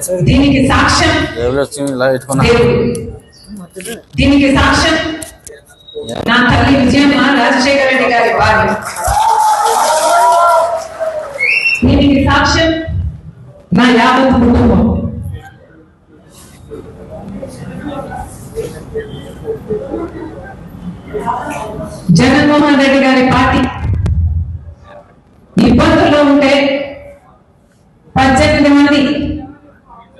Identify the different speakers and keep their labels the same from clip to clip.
Speaker 1: పెళ్ళి సిగ్గులు ఎందుకంటే నీకు
Speaker 2: దీనికి సాక్ష్యం
Speaker 1: ఎవరు వచ్చి ఇలా పెట్టుకున్నా.
Speaker 2: దేవుడు. దీనికి సాక్ష్యం నా తల్లి విజయమ్మ రాజశేఖర రెడ్డి గారి భార్య దీనికి సాక్ష్యం నా యావత్ కుటుంబం. జగన్మోహన్ రెడ్డి గారి పార్టీ. ఇబ్బందుల్లో ఉంటే పద్దెనిమిది మంది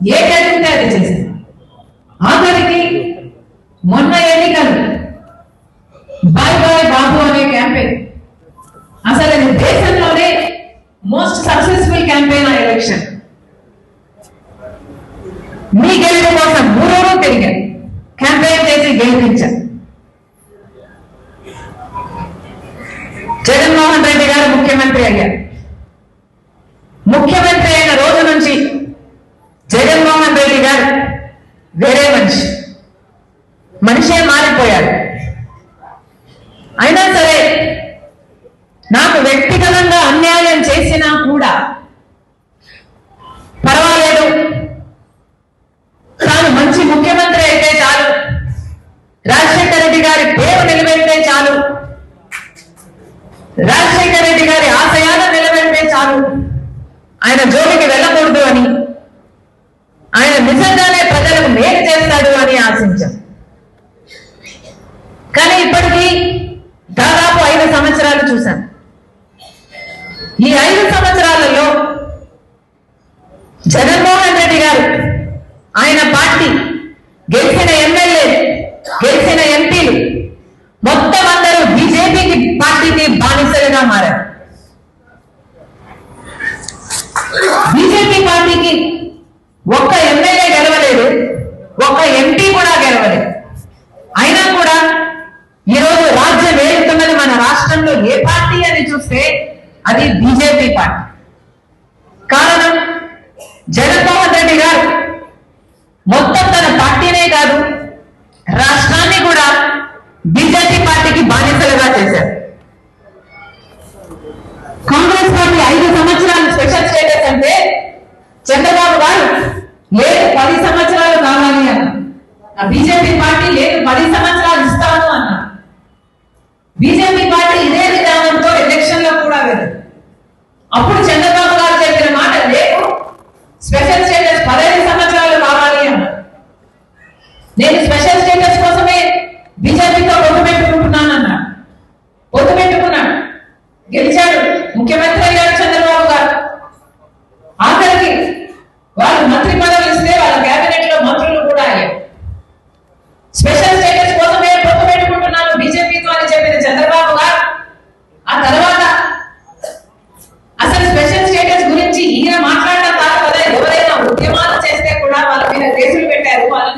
Speaker 2: ఏ అడిగితే అది చేశారు? ఆఖరికి మొన్న ఎన్నికలు. బాయ్ బాయ్ బాబు అనే క్యాంపెయిన్. అసలు ఇది దేశంలోనే మోస్ట్ సక్సెస్ఫుల్ క్యాంపెయిన్ ఆ ఎలక్షన్ మీ గెలుపు కోసం ఊరూరు తిరిగారు. క్యాంపెయిన్ చేసి గెలిపించారు. జగన్మోహన్ రెడ్డి గారు ముఖ్యమంత్రి అయ్యారు. ముఖ్యమంత్రి అయిన రోజు నుంచి జగన్మోహన్ రెడ్డి గారు వేరే మనిషి మనిషే అయినా సరే నాకు వ్యక్తిగతంగా అన్యాయం చేసినా కూడా పర్వాలేదు. తాను మంచి ముఖ్యమంత్రి అయితే చాలు. రాజశేఖర రెడ్డి గారి పేరు నిలబెడితే చాలు. రాజశేఖర రెడ్డి గారి ఆశయాలు నిలబెడితే చాలు. ఆయన జోలికి వెళ్ళకూడదు అని ఆయన నిజంగానే ప్రజలకు మేలు చేస్తాడు అని ఆశించాం కానీ ఇప్పటికీ దాదాపు ఐదు సంవత్సరాలు చూశాను. ఈ ఐదు సంవత్సరాలలో జగన్మోహన్ రెడ్డి గారు ఆయన పార్టీ గెలిచిన ఎమ్మెల్యే గెలిచిన ఎంపీలు మొత్తం అందరూ బీజేపీకి పార్టీకి బానిసలుగా మారారు. బీజేపీ పార్టీకి ఒక్క ఎమ్మెల్యే గెలవలేదు ఒక్క ఎంపీ బీజేపీ పార్టీ. కారణం జగన్మోహన్ రెడ్డి గారు మొత్తం తన పార్టీనే కాదు రాష్ట్రాన్ని కూడా బిజెపి పార్టీకి బాధ్యతలుగా చేశారు. కాంగ్రెస్ పార్టీ ఐదు సంవత్సరాలు స్పెషల్ స్టేటస్ అంటే చంద్రబాబు గారు లేదు పది సంవత్సరాలు కావాలి అన్న ఆ బీజేపీ పార్టీ లేదు పది సంవత్సరాలు ఇస్తాను అన్న బీజేపీ పార్టీ ఇదే విధానంతో ఎలక్షన్లో కూడా వెళ్ళదు అప్పుడు చంద్రబాబు గారు చెప్పిన మాట లేదు స్పెషల్ స్టేటస్ పదహైదు సంవత్సరాలు కావాలి అన్న నేను స్పెషల్ స్టేటస్ కోసమే బీజేపీతో పొత్తు పెట్టుకుంటున్నానన్నా పొత్తు పెట్టుకున్నాడు గెలిచాడు ముఖ్యమంత్రి అయ్యాడు చంద్రబాబు గారు ఆఖరికి వాళ్ళు మంత్రి పదవులు ఇస్తే వాళ్ళ కేబినెట్లో మంత్రులు కూడా అయ్యారు స్పెషల్ స్టేటస్ కోసమే పొత్తు పెట్టుకుంటున్నాను బీజేపీతో అని చెప్పిన చంద్రబాబు గారు ఆ తర్వాత అసలు స్పెషల్ స్టేటస్ గురించి ఈయన మాట్లాడటం కాదు కదా ఎవరైనా ఉద్యమాలు చేస్తే కూడా వాళ్ళ మీద కేసులు పెట్టారు వాళ్ళని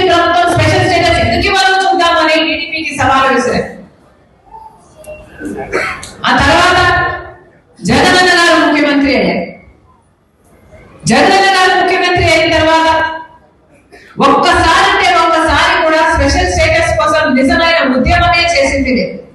Speaker 2: today.